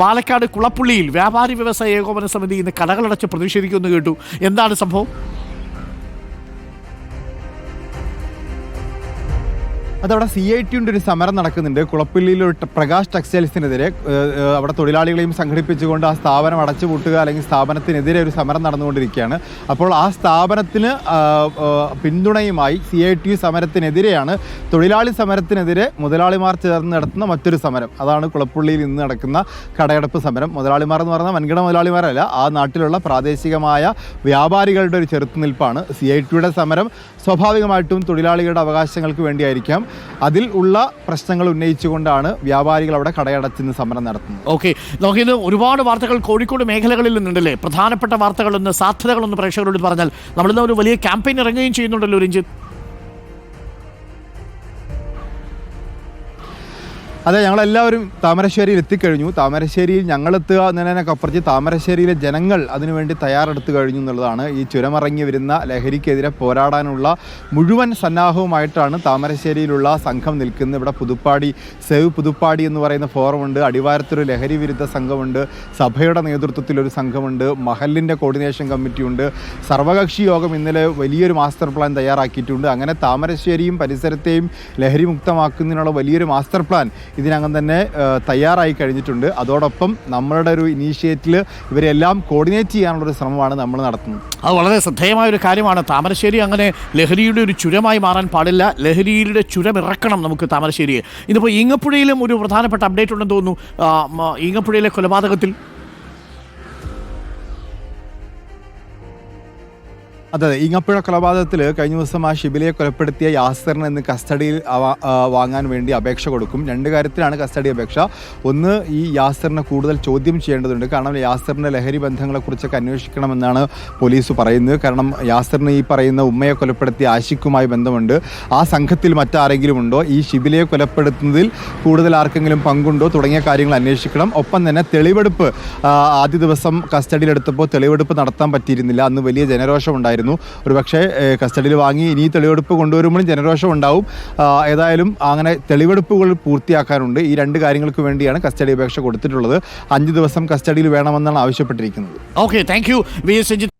പാലക്കാട് കുളപ്പുള്ളിയിൽ വ്യാപാരി വ്യവസായ ഏകോപന സമിതി ഇന്ന് കടകളടച്ച് പ്രതിഷേധിക്കുമെന്ന് കേട്ടു. എന്താണ് സംഭവം? അതവിടെ സി ഐ ടിയുടെ ഒരു സമരം നടക്കുന്നുണ്ട്. കുളപ്പിള്ളിയിലൊരു പ്രകാശ് ടെക്സ്റ്റൈൽസിനെതിരെ അവിടെ തൊഴിലാളികളെയും സംഘടിപ്പിച്ചുകൊണ്ട് ആ സ്ഥാപനം അടച്ചുപൂട്ടുക അല്ലെങ്കിൽ സ്ഥാപനത്തിനെതിരെ ഒരു സമരം നടന്നുകൊണ്ടിരിക്കുകയാണ്. അപ്പോൾ ആ സ്ഥാപനത്തിന് പിന്തുണയുമായി സി ഐ ടി സമരത്തിനെതിരെയാണ് തൊഴിലാളി സമരത്തിനെതിരെ മുതലാളിമാർ ചേർന്ന് നടത്തുന്ന മറ്റൊരു സമരം. അതാണ് കുളപ്പുള്ളിയിൽ ഇന്ന് നടക്കുന്ന കടയടപ്പ് സമരം. മുതലാളിമാർ എന്ന് പറഞ്ഞാൽ വൻകിട മുതലാളിമാരല്ല ആ നാട്ടിലുള്ള പ്രാദേശികമായ വ്യാപാരികളുടെ ഒരു ചെറുത്തുനിൽപ്പാണ്. സി ഐ ടിയുടെ സമരം സ്വാഭാവികമായിട്ടും തൊഴിലാളികളുടെ അവകാശങ്ങൾക്ക് വേണ്ടിയായിരിക്കാം. അതിൽ ഉള്ള പ്രശ്നങ്ങൾ ഉന്നയിച്ചുകൊണ്ടാണ് വ്യാപാരികൾ അവിടെ കടയടച്ചിന്ന് സമരം നടത്തുന്നത്. ഓക്കെ നോക്കിയത് ഒരുപാട് വാർത്തകൾ കോഴിക്കോട് മേഖലകളിൽ നിന്നുണ്ടല്ലേ? പ്രധാനപ്പെട്ട വാർത്തകളൊന്ന് സാധ്യതകളൊന്ന് പ്രേക്ഷകരോട് പറഞ്ഞാൽ നമ്മളിന്ന് ഒരു വലിയ ക്യാമ്പയിൻ ഇറങ്ങുകയും ചെയ്യുന്നുണ്ടല്ലോ രഞ്ജിത്ത്. അതെ ഞങ്ങളെല്ലാവരും താമരശ്ശേരിയിൽ എത്തിക്കഴിഞ്ഞു. താമരശ്ശേരിയിൽ ഞങ്ങളെത്തുക അപ്പുറത്ത് താമരശ്ശേരിയിലെ ജനങ്ങൾ അതിനുവേണ്ടി തയ്യാറെടുത്ത് കഴിഞ്ഞു എന്നുള്ളതാണ് ഈ ചുരമിറങ്ങി വരുന്ന ലഹരിക്കെതിരെ പോരാടാനുള്ള മുഴുവൻ സന്നാഹവുമായിട്ടാണ് താമരശ്ശേരിയിലുള്ള സംഘം നിൽക്കുന്നത്. ഇവിടെ പുതുപ്പാടി സേവ് പുതുപ്പാടി എന്ന് പറയുന്ന ഫോറമുണ്ട്. അടിവാരത്തൊരു ലഹരി വിരുദ്ധ സംഘമുണ്ട്. സഭയുടെ നേതൃത്വത്തിൽ ഒരു സംഘമുണ്ട്. മഹലിന്റെ കോർഡിനേഷൻ കമ്മിറ്റിയുണ്ട് സർവകക്ഷി യോഗം ഇന്നലെ വലിയൊരു മാസ്റ്റർ പ്ലാൻ തയ്യാറാക്കിയിട്ടുണ്ട്. അങ്ങനെ താമരശ്ശേരിയും പരിസരത്തെയും ലഹരി മുക്തമാക്കുന്നതിനുള്ള വലിയൊരു മാസ്റ്റർ പ്ലാൻ ഇതിനകം തന്നെ തയ്യാറായി കഴിഞ്ഞിട്ടുണ്ട്. അതോടൊപ്പം നമ്മളുടെ ഒരു ഇനീഷ്യേറ്റീവ് ഇവരെല്ലാം കോർഡിനേറ്റ് ചെയ്യാനുള്ള ഒരു ശ്രമമാണ് നമ്മൾ നടത്തുന്നത്. അത് വളരെ ശ്രദ്ധേയമായ ഒരു കാര്യമാണ്. താമരശ്ശേരി അങ്ങനെ ലഹരിയുടെ ഒരു ചുരമായി മാറാൻ പാടില്ല. ലഹരിയുടെ ചുരം ഇറക്കണം നമുക്ക് താമരശ്ശേരിയെ. ഇതിപ്പോൾ ഈങ്ങപ്പുഴയിലും ഒരു പ്രധാനപ്പെട്ട അപ്ഡേറ്റ് ഉണ്ടെന്ന് തോന്നുന്നു. ഈങ്ങപ്പുഴയിലെ കൊലപാതകത്തിൽ അതെ ഇങ്ങപ്പുഴ കൊലപാതകത്തിൽ കഴിഞ്ഞ ദിവസം ആ ഷിബിലിയെ കൊലപ്പെടുത്തിയ യാസറിൻ ഇന്ന് കസ്റ്റഡിയിൽ വാങ്ങാൻ വേണ്ടി അപേക്ഷ കൊടുക്കും. രണ്ട് കാര്യത്തിലാണ് കസ്റ്റഡി അപേക്ഷ. ഒന്ന് ഈ യാസറിനെ കൂടുതൽ ചോദ്യം ചെയ്യേണ്ടതുണ്ട്. കാരണം യാസറിന്റെ ലഹരി ബന്ധങ്ങളെക്കുറിച്ചൊക്കെ അന്വേഷിക്കണമെന്നാണ് പോലീസ് പറയുന്നത്. കാരണം യാസറിന് ഈ പറയുന്ന ഉമ്മയെ കൊലപ്പെടുത്തിയ ആശിക്കുമായി ബന്ധമുണ്ട്. ആ സംഘത്തിൽ മറ്റാരെങ്കിലും ഉണ്ടോ? ഈ ഷിബിലിയെ കൊലപ്പെടുത്തുന്നതിൽ കൂടുതൽ ആർക്കെങ്കിലും പങ്കുണ്ടോ? തുടങ്ങിയ കാര്യങ്ങൾ അന്വേഷിക്കണം. ഒപ്പം തന്നെ തെളിവെടുപ്പ് ആദ്യ ദിവസം കസ്റ്റഡിയിലെടുത്തപ്പോൾ തെളിവെടുപ്പ് നടത്താൻ പറ്റിയിരുന്നില്ല. അന്ന് വലിയ ജനരോഷം ഉണ്ടായിരുന്നു. ഒരു പക്ഷേ കസ്റ്റഡിയിൽ വാങ്ങി ഇനി തെളിവെടുപ്പ് കൊണ്ടുവരുമ്പോഴും ജനരോഷം ഉണ്ടാവും. ഏതായാലും അങ്ങനെ തെളിവെടുപ്പുകൾ പൂർത്തിയാക്കാനുണ്ട്. ഈ രണ്ട് കാര്യങ്ങൾക്ക് വേണ്ടിയാണ് കസ്റ്റഡി അപേക്ഷ കൊടുത്തിട്ടുള്ളത്. അഞ്ച് ദിവസം കസ്റ്റഡിയിൽ വേണമെന്നാണ് ആവശ്യപ്പെട്ടിരിക്കുന്നത്. Okay thank you V S